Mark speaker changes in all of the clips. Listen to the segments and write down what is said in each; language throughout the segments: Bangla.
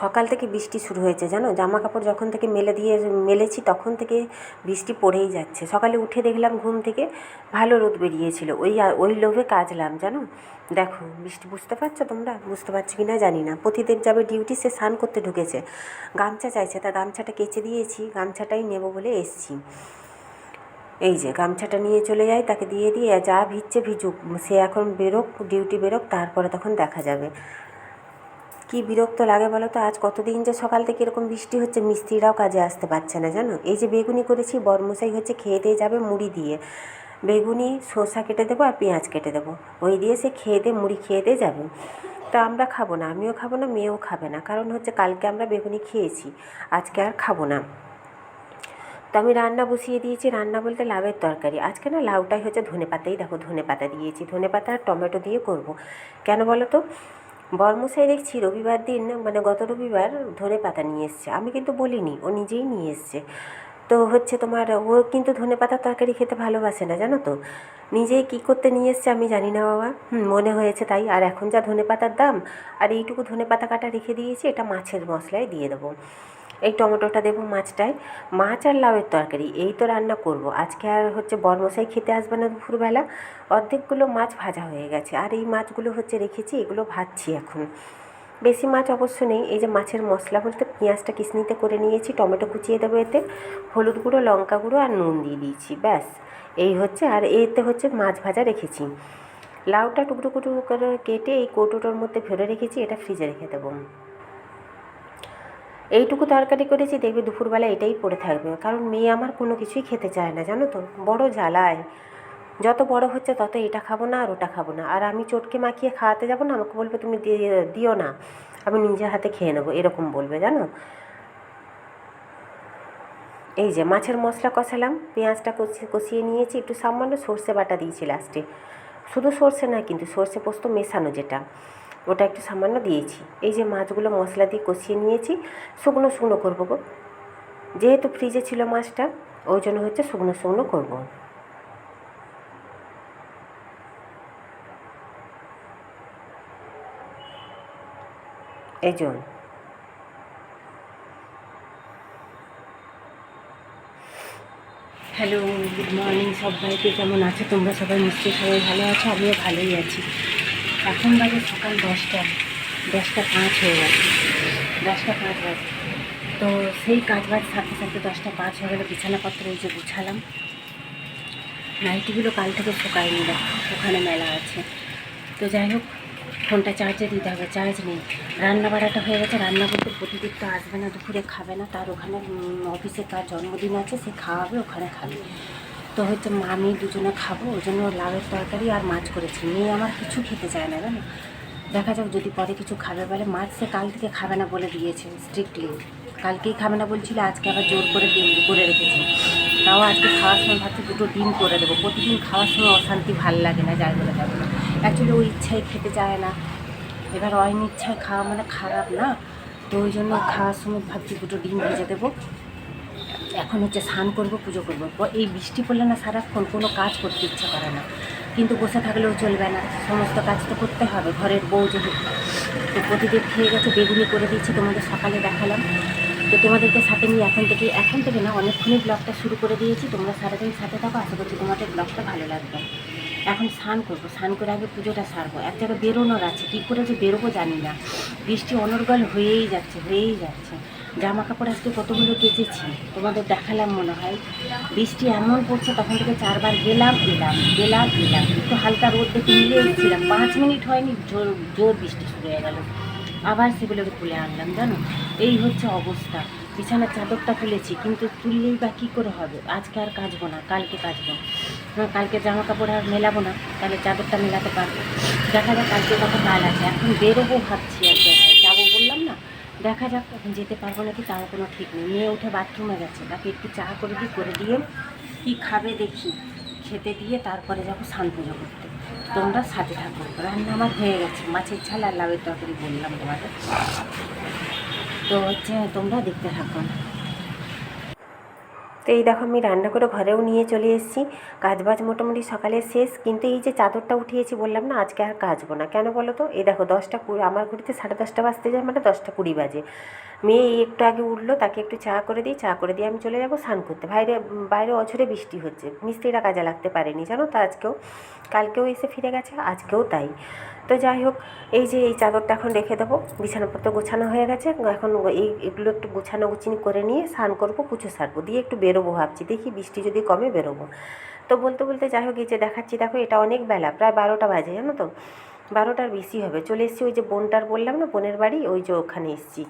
Speaker 1: সকাল থেকে বৃষ্টি শুরু হয়েছে, জানো? জামা কাপড় যখন থেকে মেলে দিয়ে মেলেছি, তখন থেকে বৃষ্টি পড়েই যাচ্ছে। সকালে উঠে দেখলাম ঘুম থেকে ভালো রোদ বেরিয়েছিল। ওই ওই লোভে কাচলাম জানো? দেখো, বৃষ্টি বুঝতে পারছ তোমরা? বুঝতে পারছ কি না জানি না। প্রতিদেব যাবে ডিউটি সে স্নান করতে ঢুকেছে। গামছা চাইছে, তা গামছাটা কেচে দিয়েছি, গামছাটাই নেব বলে এসছি। এই যে, গামছাটা নিয়ে চলে যাই, তাকে দিয়ে দিয়ে যা ভিজছে ভিজুক, সে এখন বেরোক ডিউটি বেরোক, তারপরে তখন দেখা যাবে। কি বিরক্ত লাগে বলো তো? আজ কতদিন যে সকাল থেকে এরকম বৃষ্টি হচ্ছে, মিস্ত্রিরাও কাজে আসতে পারছে না, জানো? এই যে বেগুনি করেছি, বরমশাই হচ্ছে খেয়ে দিয়ে যাবে মুড়ি দিয়ে। বেগুনি, শসা কেটে দেবো আর পেঁয়াজ কেটে দেবো। ওই দিয়ে সে খেয়ে দিয়ে মুড়ি খেয়ে দিয়ে যাবে। তো আমরা খাব না, আমিও খাব না, মেয়েও খাবে না। কারণ হচ্ছে কালকে আমরা বেগুনি খেয়েছি, আজকে আর খাব না। তো আমি রান্না বসিয়ে দিয়েছি, রান্না বলতে লাউয়ের তরকারি। আজকে না লাউটাই হচ্ছে ধনে পাতাই দেখো ধনে পাতা দিয়েছি। ধনে পাতা আর টমেটো দিয়ে করব। কেন বলো তো? বর্মশাই দেখছি রবিবার দিন মানে গত রবিবার ধনে পাতা নিয়ে এসছে। আমি কিন্তু বলিনি, ও নিজেই নিয়ে এসছে। তো হচ্ছে তোমার, ও কিন্তু ধনে পাতার তরকারি খেতে ভালোবাসে না, জানো তো? নিজেই কী করতে নিয়ে এসছে আমি জানি না বাবা। মনে হয়েছে তাই। আর এখন যা ধনে পাতার দাম, আর এইটুকু ধনে পাতা কাটা রেখে দিয়েছি, এটা মাছের মশলায় দিয়ে দেবো। এই টমেটোটা দেবো মাছটায়। মাছ আর লাউয়ের তরকারি, এই তো রান্না করব। আজকে আর হচ্ছে বরমশাই খেতে আসবে না দুপুরবেলা। অর্ধেকগুলো মাছ ভাজা হয়ে গেছে। আর এই মাছগুলো হচ্ছে রেখেছি, এগুলো ভাজছি এখন। বেশি মাছ অবশ্য নেই, এই যে মাছের মশলা বলতে পেঁয়াজটা কিসনিতে করে নিয়েছি, টমেটো কুচিয়ে দেবো এতে। হলুদ গুঁড়ো, লঙ্কা গুঁড়ো আর নুন দিয়ে দিয়েছি, ব্যাস। এই হচ্ছে, আর এতে হচ্ছে মাছ ভাজা রেখেছি। লাউটা টুকরো টুকরো করে কেটে এই কৌটোটার মধ্যে ভরে রেখেছি, এটা ফ্রিজে রেখে দেবো। এইটুকু তরকারি করেছি, দেখবে দুপুরবেলা এটাই পড়ে থাকবে। কারণ মেয়ে আমার কোনো কিছুই খেতে চায় না, জানো তো? বড় জ্বালায়। যত বড় হচ্ছে তত এটা খাব না আর ওটা খাব না। আর আমি চটকে মাখিয়ে খাওয়াতে যাব না, আমাকে বলবে তুমি দিও না। আমি নিজে হাতে খেয়ে নেব, এরকম বলবে, জানো? এই যে মাছের মশলা কষালাম, পেঁয়াজটা কষিয়ে নিয়েছি, একটু সামান্য সর্ষে বাটা দিয়েছি লাস্টে শুধু সর্ষে না, কিন্তু সর্ষে পোস্ত মেশানো যেটা। ওটা একটু সামান্য দিয়েছি। এই যে মাছগুলো মশলা দিয়ে কষিয়ে নিয়েছি, শুকনো শুকনো করব গো। যেহেতু ফ্রিজে ছিল মাছটা, ওই জন্য হচ্ছে শুকনো শুকনো করব। এই জন্য হ্যালো গুড মর্নিং সবাইকে। কেমন আছো? তোমরা সবাই নিশ্চয়ই সবাই ভালো আছো? আমিও ভালোই আছি। এখন বাজে সকাল দশটা। দশটা পাঁচ হয়ে গেছে। দশটা পাঁচ বাজে। তো সেই কাজ বাজ সারতে সারতে দশটা পাঁচ হয়ে গেলো। বিছানাপত্র এই যে গুছালাম। নাইটিগুলো কাল থেকে শুকায়নি, দেখো। ওখানে মেলা আছে। তো যাই হোক, ফোনটা চার্জে দিতে হবে। চার্জ নেই। রান্না বাড়াটা হয়ে গেছে। রান্না করতে প্রতিদিন তো আসবে না, দুপুরে খাবে না। তার ওখানে অফিসে তার জন্মদিন আছে। সে খাওয়াবে, ওখানে খাবে। তো হচ্ছে মা আমি দুজনে খাব, ওই জন্য লাউয়ের তরকারি আর মাছ করেছি। মেয়ে আমার কিছু খেতে চায় না, জানো? দেখা যাক যদি পরে কিছু খাবে, বলে মাছ সে কাল থেকে খাবে না বলে দিয়েছে স্ট্রিক্টলি কালকেই খাবে না বলছিল, আজকে আবার জোর করে ডিম করে রেখেছে। তাও আজকে খাওয়ার সময় ভাবছি দুটো ডিম করে দেবো। প্রতিদিন খাওয়ার সময় অশান্তি ভালো লাগে না, যাই বলে যাবে না। অ্যাকচুয়ালি ওই ইচ্ছায় খেতে চায় না। এবার অনিচ্ছায় খাওয়া মানে খারাপ না। তো ওই জন্য খাওয়ার সময় ভাবছি দুটো ডিম ভেজে দেবো। এখন হচ্ছে স্নান করব, পুজো করব। এই বৃষ্টি পড়লে না সারাক্ষণ কোনো কাজ করতে ইচ্ছে করে না। কিন্তু বসে থাকলেও চলবে না। সমস্ত কাজ তো করতে হবে, ঘরের বউ যেহেতু। তো প্রতিদিন খেয়ে গেছে, বেগুনি করে দিচ্ছি তোমাদের সকালে দেখালাম। তো তোমাদেরকে সাথে নিয়ে এখন থেকে এখন থেকে না অনেকক্ষণই ব্লগটা শুরু করে দিয়েছি। তোমরা সারাদিন সাথে থাকো, আশা করছি তোমাদের ব্লগটা ভালো লাগবে। এখন স্নান করব, স্নান করে আগে পুজোটা সারবো। এক জায়গায় বেরোনোর আছে, কী করে যে বেরোবো জানি না। বৃষ্টি অনর্গল হয়েই যাচ্ছে হয়েই যাচ্ছে। জামা কাপড় আজকে কতগুলো কেচেছি। তোমাদের দেখালাম মনে হয়। বৃষ্টি এমন পড়ছে তখন থেকে চারবার গেলাম এলাম গেলাম এলাম একটু হালকা রোদ দেখে মিলে এসেছিলাম। পাঁচ মিনিট হয়নি জোর জোর বৃষ্টি শুরু হয়ে গেল। আবার সেগুলোকে তুলে আনলাম জানো? এই হচ্ছে অবস্থা। বিছানার চাদরটা তুলেছি কিন্তু তুললেই বা কী করে হবে? আজকে আর কাচবো না কালকে কাচবো। হ্যাঁ, কালকে জামা কাপড় আর মেলাবো না তাহলে চাদরটা মেলাতে পারব। দেখা যাক কালকে কত কাল আছে। এখন বেরোবো ভাবছি এক জায়গায় দেখা যাক এখন যেতে পারব নাকি তাও কোনো ঠিক নেই। মেয়ে উঠে বাথরুমে গেছে। তাকে একটু চা করে দিই করে দিয়ে কি খাবে দেখি। খেতে দিয়ে তারপরে যাব স্নান পুজো করতে। তোমরা সাথে থাকব রান্না আমার হয়ে গেছে। মাছের ছাল আর লাউয়ের তরকারি বললাম তোমাদের। তো হচ্ছে তোমরা দেখতে থাকো। তো এই দেখো আমি রান্না করে ঘরেও নিয়ে চলে এসেছি। কাজবাজ মোটামুটি সকালে শেষ, কিন্তু এই যে চাদরটা উঠিয়েছি বললাম না, আজকে আর কাচবো না। কেন বলো তো? এই দেখো দশটা কুড়ি, আমার ঘড়িতে সাড়ে দশটা বাজতে যায় মানে দশটা কুড়ি বাজে। মেয়ে এই একটু আগে উঠল, তাকে একটু চা করে দিই, চা করে দিয়ে আমি চলে যাব স্নান করতে। বাইরে বাইরে অঝরে বৃষ্টি হচ্ছে। মিস্ত্রিরা কাজে লাগতে পারেনি, জানো তো আজকেও। কালকেও এসে ফিরে গেছে, আজকেও তাই। তো যাই হোক, এই যে এই চাদরটা এখন রেখে দেবো। বিছানাপত্র গোছানো হয়ে গেছে। এখন এই এগুলো একটু গোছানো গুছিনি করে নিয়ে স্নান করব, পুজো সারবো। দিয়ে একটু বেরোবো ভাবছি। দেখি বৃষ্টি যদি কমে বেরোবো। তো বলতে বলতে যাই হোক, এই যে দেখাচ্ছি, দেখো এটা অনেক বেলা, প্রায় বারোটা বাজে, জানো তো? বারোটার বেশি হবে। চলে এসেছি ওই যে বোনটার বললাম না, বোনের বাড়ি, ওই যে ওখানে এসেছি।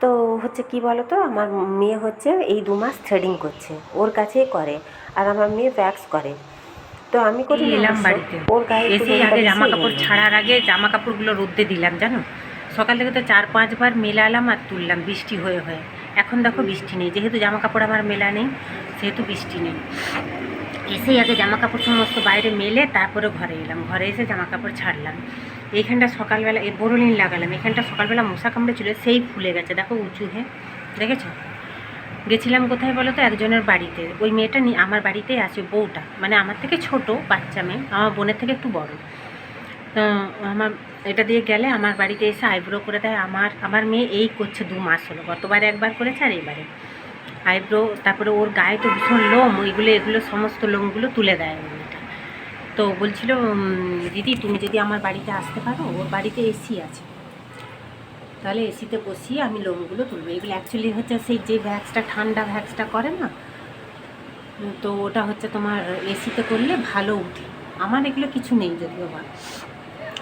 Speaker 1: তো হচ্ছে কি বলো তো আমার মেয়ে হচ্ছে এই দু মাস থ্রেডিং করছে। ওর কাছেই করে। আর আমার মেয়ে ভ্যাক্স করে। তো আমি করি না
Speaker 2: এলাম বাড়িতে।
Speaker 1: ওর গায়ে
Speaker 2: এসেই আগে জামা কাপড় ছাড়ার আগে জামা কাপড়গুলো রোদ্দে দিলাম জানো? সকাল থেকে তো চার পাঁচবার মেলালাম আর তুললাম বৃষ্টি হয়ে হয়ে। এখন দেখো বৃষ্টি নেই যেহেতু জামা কাপড় আমার মেলা নেই সেহেতু বৃষ্টি নেই। এসেই আগে জামা কাপড় সমস্ত বাইরে মেলে তারপরে ঘরে এলাম। ঘরে এসে জামা কাপড় ছাড়লাম। এইখানটা সকালবেলা বোরোলিন লাগালাম। এখানটা সকালবেলা মশা কামড়ে ছিল সেই ফুলে গেছে। দেখো উঁচু হয়ে দেখেছ? গেছিলাম কোথায় বলো তো? একজনের বাড়িতে। ওই মেয়েটা আমার বাড়িতেই আছে, বউটা। মানে আমার থেকে ছোট বাচ্চা মেয়ে, আমার বোনের থেকে একটু বড়। তো আমার এটা দিয়ে গেলে আমার বাড়িতে এসে আইব্রো করে দেয়। আমার আমার মেয়ে এই করছে দু মাস হলো। গতবার একবার করেছে আর এবারে আইব্রো তারপরে ওর গায়ে তো ভীষণ লোম। ওইগুলো এগুলো সমস্ত লোমগুলো তুলে দেয় মেয়েটা। তো বলছিল দিদি, তুমি যদি আমার বাড়িতে আসতে পারো, ওর বাড়িতে এসি আছে। তাহলে এসিতে বসিয়ে আমি লোমগুলো তুলবো। এগুলো অ্যাকচুয়ালি হচ্ছে সেই যে ভ্যাক্সটা ঠান্ডা ভ্যাক্সটা করে না, তো ওটা হচ্ছে তোমার এসিতে করলে ভালো উঠে। আমার এগুলো কিছু নেই যদিও বা।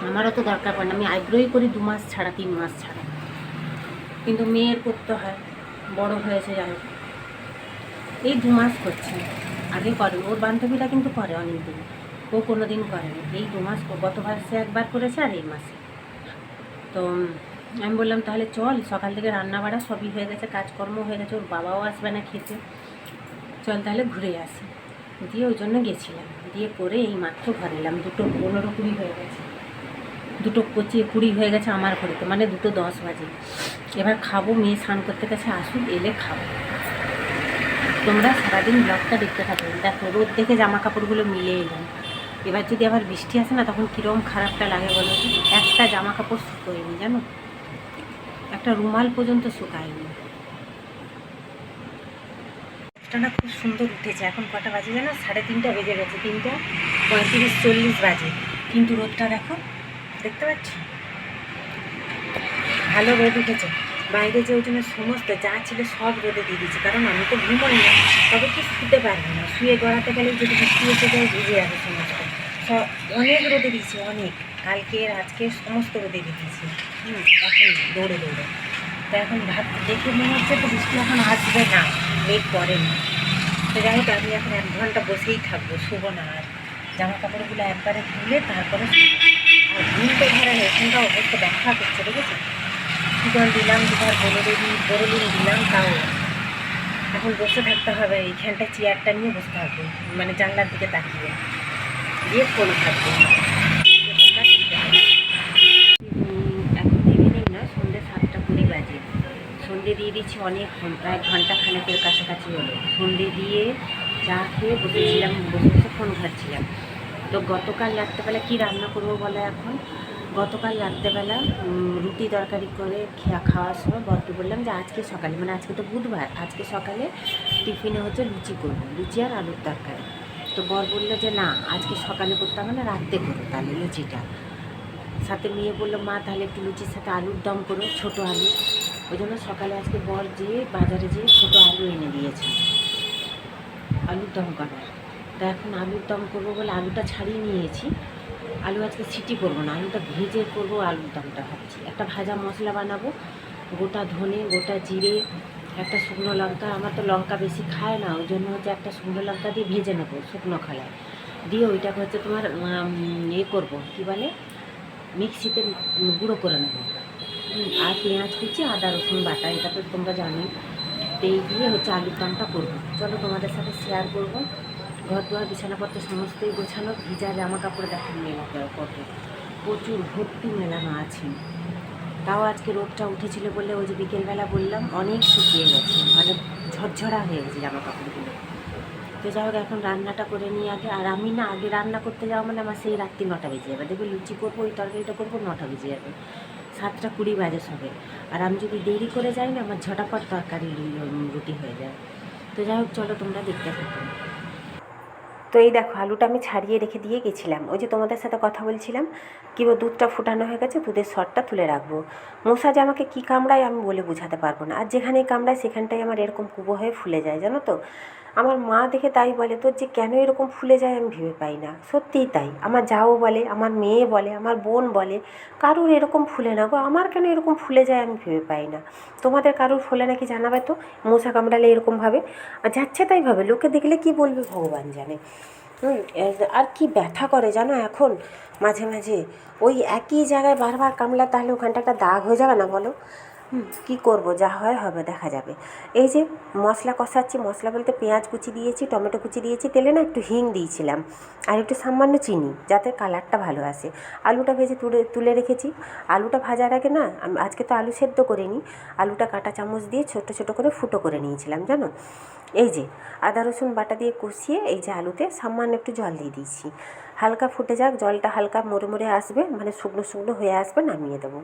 Speaker 2: আমারও তো দরকার পড়ে না। আমি আইব্রোই করি দু মাস ছাড়া, তিন মাস ছাড়া। কিন্তু মেয়ের করতে হয়, বড় হয়েছে যাই হোক। এই দু মাস করছে। আগে করে, ওর বান্ধবীরা কিন্তু করে অনেক দিন ও কোনো দিন করেনি। এই দু মাস গত গতবার সে একবার করেছে আর এই মাসে। তো আমি বললাম, তাহলে চল, সকাল থেকে রান্না বাড়া সবই হয়ে গেছে, কাজকর্ম হয়ে গেছে, ওর বাবাও আসবে না খেতে। চল তাহলে ঘুরে আসি। দিয়ে ওই জন্য গেছিলাম। দিয়ে করে এই মাত্র ঘরে এলাম। দুটো পনেরো কুড়ি হয়ে গেছে। দুটো পঁচিয়ে কুড়ি হয়ে গেছে আমার ঘরেতে মানে দুটো দশ বাজে। এবার খাব, মেয়ে স্নান করতে গেছে, আসুক, এলে খাব। তোমরা সারাদিন ব্লগটা দেখতে থাকো। দেখো, রোদ দেখে জামা কাপড়গুলো মিলে এলাম। এবার যদি আবার বৃষ্টি আসে না, তখন কীরকম খারাপটা লাগে বলো একটা জামা কাপড় শুকোয়নি, জানো? একটা রুমাল পর্যন্ত শুকায়নি। না খুব সুন্দর উঠেছে। এখন কটা বাজে জানো? সাড়ে তিনটা বেজে গেছে। তিনটা পঁয়ত্রিশ, চল্লিশ বাজে। কিন্তু রোদটা দেখো, দেখতে পাচ্ছি? ভালো রোদ উঠেছে। বাইরে যে ওই জন্য সমস্ত যা ছিল সব রোদে দিয়ে দিয়েছে। কারণ আমি তো ঘুমোই না, তবে কি শুতে পারব না। শুয়ে গড়াতে গেলে যদি বৃষ্টি এসে যায়, ভিজে যাবে সমস্ত। অনেক রোদে দিয়েছে অনেক। কালকে আজকে সমস্ত রোদে দিয়ে দিয়েছে হুম, এখন দৌড়ে দৌড়ে। তো এখন ভাব, দেখে মনে হচ্ছে তো বৃষ্টি এখন আসবে না, মেঘ পরে না। তো যাই হোক, আমি এখন এক ঘণ্টা বসেই থাকব, শুবো না আর। জামা কাপড়গুলো একবারে তুলে তারপরে। আর ঘুমতে না এখানটা অবস্থা ব্যাখ্যা করছে, দেখেছ? জল দিলাম, দুবার বড়লিন বড়লিন দিলাম, তাও এখন বসে থাকতে হবে এইখানটা চেয়ারটা নিয়ে বসতে থাকব মানে জানলার দিকে তাকিয়ে। দিয়ে ফোন থাকবে এখন ইভিনিং না, সন্ধ্যে সাতটা কুড়ি বাজে। সন্ধে দিয়ে দিচ্ছি অনেক প্রায় ঘণ্টা খানেকের কাছাকাছি হলো। সন্ধে দিয়ে চা খেয়ে বসেছিলাম, বসে বসে ফোন ঘাটছিলাম। তো গতকাল রাত্রেবেলা কি রান্না করব বলে এখন? গতকাল রাত্রেবেলা রুটি তরকারি করে খেয়া খাওয়ার সময় বরকে বললাম যে আজকে সকালে মানে আজকে তো বুধবার, আজকে সকালে টিফিনে হচ্ছে লুচি করব, লুচি আর আলুর তরকারি। তো বর বলল যে, না, আজকে সকালে করতে হবে না, রাত্রে করো তাহলে লুচিটা। সাথে মেয়ে বলল, মা, তাহলে একটু লুচির সাথে আলুর দম করো, ছোটো আলু। ওই জন্য সকালে আজকে বর যেয়ে বাজারে যেয়ে ছোটো আলু এনে দিয়েছে, আলুর দম করার। তা এখন আলুর দম করব বলে আলুটা ছাড়িয়ে নিয়েছি। আলু আজকে সিটি করব না, আলুটা ভেজে করব, আলুর দমটা ভাবছি। একটা ভাজা মশলা বানাবো, গোটা ধনে, গোটা জিরে একটা শুকনো লঙ্কা, আমার তো লঙ্কা বেশি খায় না, ওই জন্য হচ্ছে একটা শুকনো লঙ্কা দিয়ে ভেজে নেব শুকনো খোলায়। দিয়ে ওইটাকে হচ্ছে তোমার ইয়ে করব, কী বলে? মিক্সিতে গুঁড়ো করে নেব। আর পেঁয়াজ কুচি, আদা, রসুন বাটা, এটা তো তোমরা জানোই। তো এই দিয়ে হচ্ছে আলুর দমটা করব। চলো তোমাদের সাথে শেয়ার করব। ঘর দুয়ার, বিছানাপত্র সমস্তই গোছানো, ভিজা জামা কাপড় দেখেন মেলা কত প্রচুর ভর্তি মেলানো আছে।
Speaker 1: তাও আজকে রোদটা উঠেছিল বলে ওই যে বিকেলবেলা বললাম, অনেক শুকিয়ে গেছে মানে ঝরঝরা হয়ে গেছে জামা কাপড়গুলো তো যাই হোক, এখন রান্নাটা করে নিয়ে আগে। আর আমি না, আগে রান্না করতে যাওয়া মানে আমার সেই রাত্রি নটা বেজে যাবে। দেখবে লুচি করব, ওই তরকারিটা করব, নটা বেজে যাবে। সাতটা কুড়ি বাজে সবে। আর আমি যদি দেরি করে যাই না, আমার ঝটাপট তরকারি রুটি হয়ে যায়। তো যাই হোক, চলো তোমরা দেখতে থাকো। তো এই দেখো, আলুটা আমি ছাড়িয়ে রেখে দিয়ে গেছিলাম। ওই যে তোমাদের সাথে কথা বলছিলাম কি দুধটা ফুটানো হয়ে গেছে, দুধের সরটা তুলে রাখব। মশা যে আমাকে কী কামড়ায় আমি বলে বোঝাতে পারব না। আর যেখানেই কামড়ায়, সেখানটাই আমার এরকম কুবো হয়ে ফুলে যায়, জানো তো? আমার মা দেখে তাই বলে, তোর যে কেন এরকম ফুলে যায় আমি ভেবে পাই না। সত্যিই তাই। আমার যাও বলে, আমার মেয়ে বলে, আমার বোন বলে, কারুর এরকম ফুলে না গো? আমার কেন এরকম ফুলে যায় আমি ভেবে পাই না? তোমাদের কারুর ফুলে নাকি জানাবে তো? মশা কামড়ালে এরকমভাবে আর যাচ্ছে তাই ভাবে? লোকে দেখলে কি বলবে? ভগবান জানে। আর কি ব্যথা করে জানো এখন? মাঝে মাঝে। ওই একই জায়গায় বারবার কামলা তাহলে ওখানটা একটা দাগ হয়ে যাবে না বলো? কী করব? যা হয় হবে, দেখা যাবে। এই যে মশলা কষাচ্ছি, মশলা বলতে পেঁয়াজ কুচি দিয়েছি, টমেটো কুচি দিয়েছি, তেলে না একটু হিং দিয়েছিলাম আর একটু সামান্য চিনি যাতে কালারটা ভালো আসে। আলুটা ভেজে তুলে তুলে রেখেছি। আলুটা ভাজার আগে না আমি, আজকে তো আলু সেদ্ধ করিনি। আলুটা কাঁটা চামচ দিয়ে ছোট ছোট করে ফুটো করে নিয়েছিলাম, জানো? এই যে আদা রসুন বাটা দিয়ে কষিয়ে এই যে আলুতে সামান্য একটু জল দিয়ে দিয়েছি। হালকা ফুটে যাক, জলটা হালকা মরে মরে আসবে মানে শুকনো শুকনো হয়ে আসবে, নামিয়ে দেবো।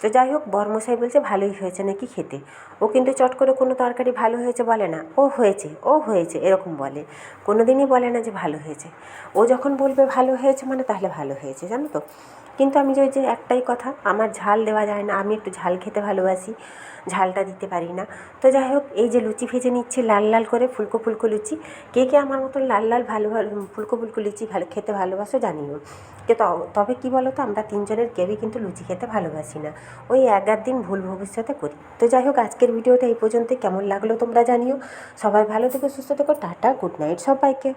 Speaker 1: তো যাই হোক, বর্মশাই বলছে ভালোই হয়েছে নাকি খেতে? ও কিন্তু চট করে কোনো তরকারি ভালো হয়েছে বলে না। ও হয়েছে ও হয়েছে, এরকম বলে। কোনো দিনই বলে না যে ভালো হয়েছে। ও যখন বলবে ভালো হয়েছে মানে তাহলে ভালো হয়েছে, জানো তো? কিন্তু আমি যে ওই যে একটাই কথা, আমার ঝাল দেওয়া যায় না, আমি একটু ঝাল খেতে ভালোবাসি, ঝালটা দিতে পারি না। তো যাই হোক, এই যে লুচি ভেজে নিচ্ছি, লাল লাল করে ফুলকো ফুলকো লুচি। কে কে আমার মতন লাল লাল ভালো ভালো ফুলকো ফুলকো লুচি ভালো, খেতে ভালোবাসো জানিও কে তবে কি বলো তো আমরা তিনজনের কেউই কিন্তু লুচি খেতে ভালোবাসি না। ওই এক দিন ভুল ভবিষ্যতে করি। তো যাই হোক, আজকের ভিডিওটা এই পর্যন্ত কেমন লাগল তোমরা জানিও। সবাই ভালো থেকো, সুস্থ থেকো, টাটা, গুড নাইট সবাইকে।